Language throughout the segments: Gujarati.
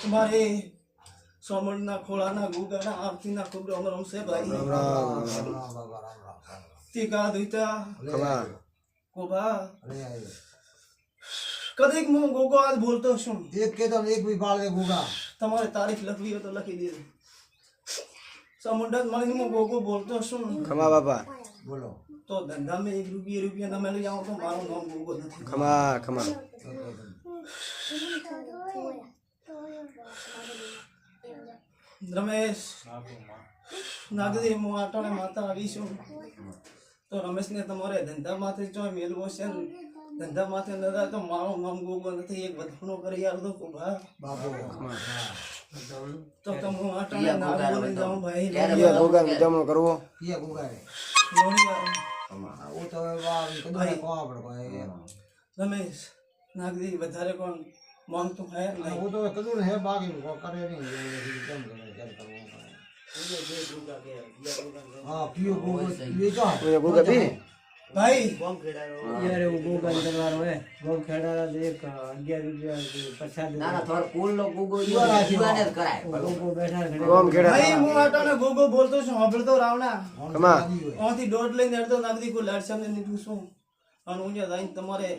તમારે સોમણના ખોળાના ગુગાના આરતીના ખૂબ રમ રમશે ભાઈ. તીકા દુઈતા કોબા કદીક હું ગોગો આજ બોલતો છું. એક કે તો એક બી દે ગુગા. તમારે તારીખ લખવી હોય તો લખી દેજો. સમુદ્ર મળીને હું ગોગો બોલતો છું. ખમા બાપા. બોલો. તો ધંધામાં એક રૂપિયા રૂપિયા તમે લઈ આવો તો મારું નામ ગોગો નથી. ખમા ખમા. રમેશ. નાગદી હું આટાણે માતા આવીશું તો રમેશને તમારે ધંધામાંથી જો મેલવો છે ધંધા માથે નતા તો મારો મામ ગોગો નથી. એક બધાનો કરી આલો તો કોભા બાપુ. તો તમે હું આટાણે નાગ બોલી જાઉં ભાઈ. યા ગોગા જમણો કરવો. પિયા ગોગા રે. ઓ તો વાવ કદું કો આપણે ભાઈ રમેશ. નાગદી વધારે પણ માંગતું હે નહીં હું તો કદું હે બાકી કો કરે નહીં કેમ કરે કેમ કરવું હા પિયો ગુગો પિયો જો ઓય ગોગા પી ભાઈ યાર એવું ગોગા કરવાનો હે ગોમ ખેડારા દે એક અગિયાર રૂપિયા પ્રસાદ ના ના થોડો કુલ નો ગોગો યુવાને જ કરાય ગોગો બેઠા ગોમ ખેડા ભાઈ હું આટાને ગોગો બોલતો છું સાંભળતો રાવણા કમા ઓથી દોડ લઈને અડધો નાગદી લાડ સામે નીકળું છું અને હું ત્યાં જઈને તમારે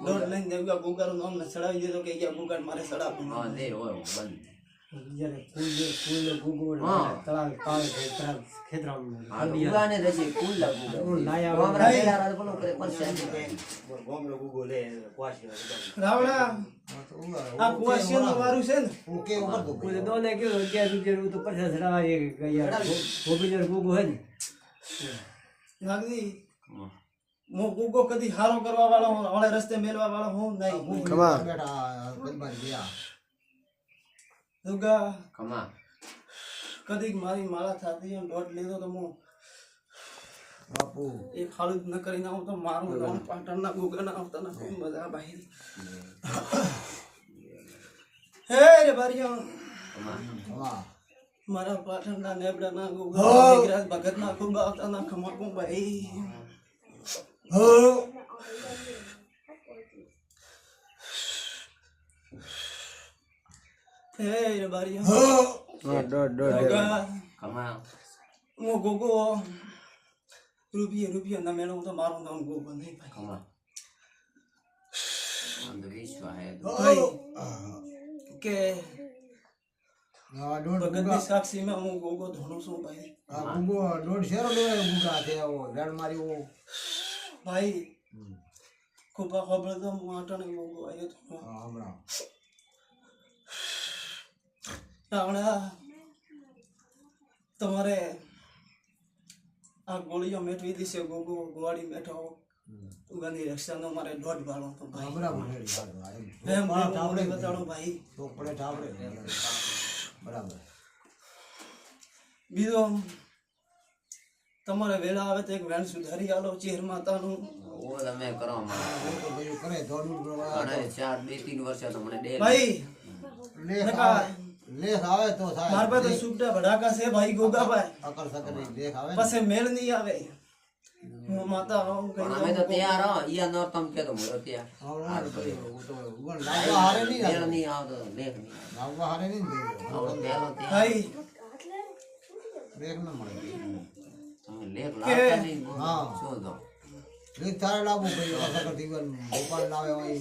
દોઢ લઈને દેવગા ગુગારું નામ અમને ચડાવી દીધો કે ગયા ગુગાર મારે ચડાવવું હા દે હોય બંધ. ગોગો હા. જ ને હે હું ગુગો કદી હારો કરવા વાળો હું હળે રસ્તે મેલવા વાળો હું નહીં. ખમા બેટા કદબાર ગયા. દુગા. કમા કદીક મારી માળા થતી એમ દોઢ લીધો તો હું બાપુ. એક ખાલી ન કરીને આવું તો મારું નામ પાટણના ગુગાના આવતા ના ખૂબ મજા ભાઈ હે. રે બારીઓ. હા મારા પાટણના નેબડાના ગુગા મેઘરાજ ભગતના ખૂબ આવતા ના ખમાકું ભાઈ હે રે બારીઓ હા દોઢ દોઢ ગુગા કમા હું ગોગો રૂપિયા રૂપિયા ના મેળવું તો મારું નામ ગોગો નહીં ભાઈ કમા અંધવિશ્વાસ હે ભાઈ કે આ દોઢ ભગતની સાક્ષીમાં હું ગોગો ધોણું છું ભાઈ ગોગો દોઢ શેરો ગુગા છે રેડ મારી ભાઈ ખૂબ ખબર તો આટાને ગોગો આવ્યો તો. હમણાં. હમણાં તમારે આ ગોળીઓ મેળવી દીશે ગોગો ગોવાડી મેઠો ગાંધી રક્ષાનો મારે દોઢ ભાડો તો ભાઈ. બરાબર બતાડો ભાઈ. તો પડે ઠાવડે બરાબર. બીજો તમારે વેલા આવે તો એક વેણ સુધારી આલો ચેર માતાનું. ઓ તમે કરો મારા કરે દોડવું પ્રવાહ અને ચાર બે તીન વર્ષ તો મને દે ભાઈ લેખ. આવે આવે તો થાય. માર પાસે સુપડા ભડાકા છે ભાઈ ગોગાભાઈ. અકલ સકલ નહીં, લેખ આવે. પછી મેળ નહીં આવે. હું માતા આવું કઈ અમે તો તૈયાર હો ઈયા નોર તમ કે તો મોરો તૈયાર. હું ઉગણ લાવવા હારે નહીં મેળ નહીં આવતો લેખ નહીં લાવવા હારે નહીં ભાઈ. ભાઈ લેખ ન મળે. તમે લેખ લાવતા નહીં હા. શું તો લેખ તારે લાવવું ભાઈ અકલ સકલ ગોપાલ લાવે હોય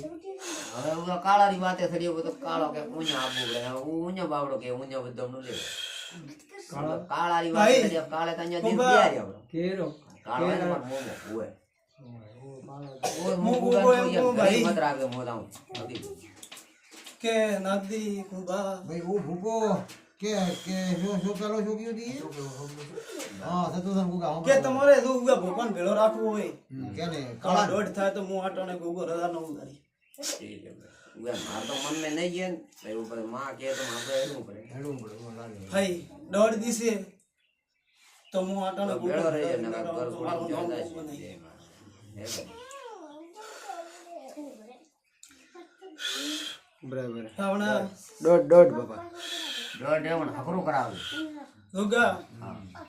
હવે હું કાળાની વાતે થઈ બધો કાળો કે ઊંચા આપવું પડે ઊંચો બાવડો કે ઊંચો બધો નું લે કાળાની વાતે ભાઈ. કાળે તો અહીંયા ખુંભા. દીવ આપણો કેરો કાળો એને મોમો હોય ઓય હું હું ગોગો ગુગા એમ જોઈએ કહું ઘરે ભાઈ. મત રાખે મોઢામાં. નથી. કે નાગદી કુંભા ભાઈ હું ભૂકો કે કે શું શું કરો શું કીધું તી? હા સતુસન ગુગા કે તમારે જો ઉગા ભગવાન ભેળો રાખવો હોય કે ને કાળા દોઢ થાય તો હું આટાને ગોગો રજા નો ગોગો ભેળો ગોગો. હેડો. બરાબર દોઢ દોઢ બાપા ને હકરું કરાવ્યું.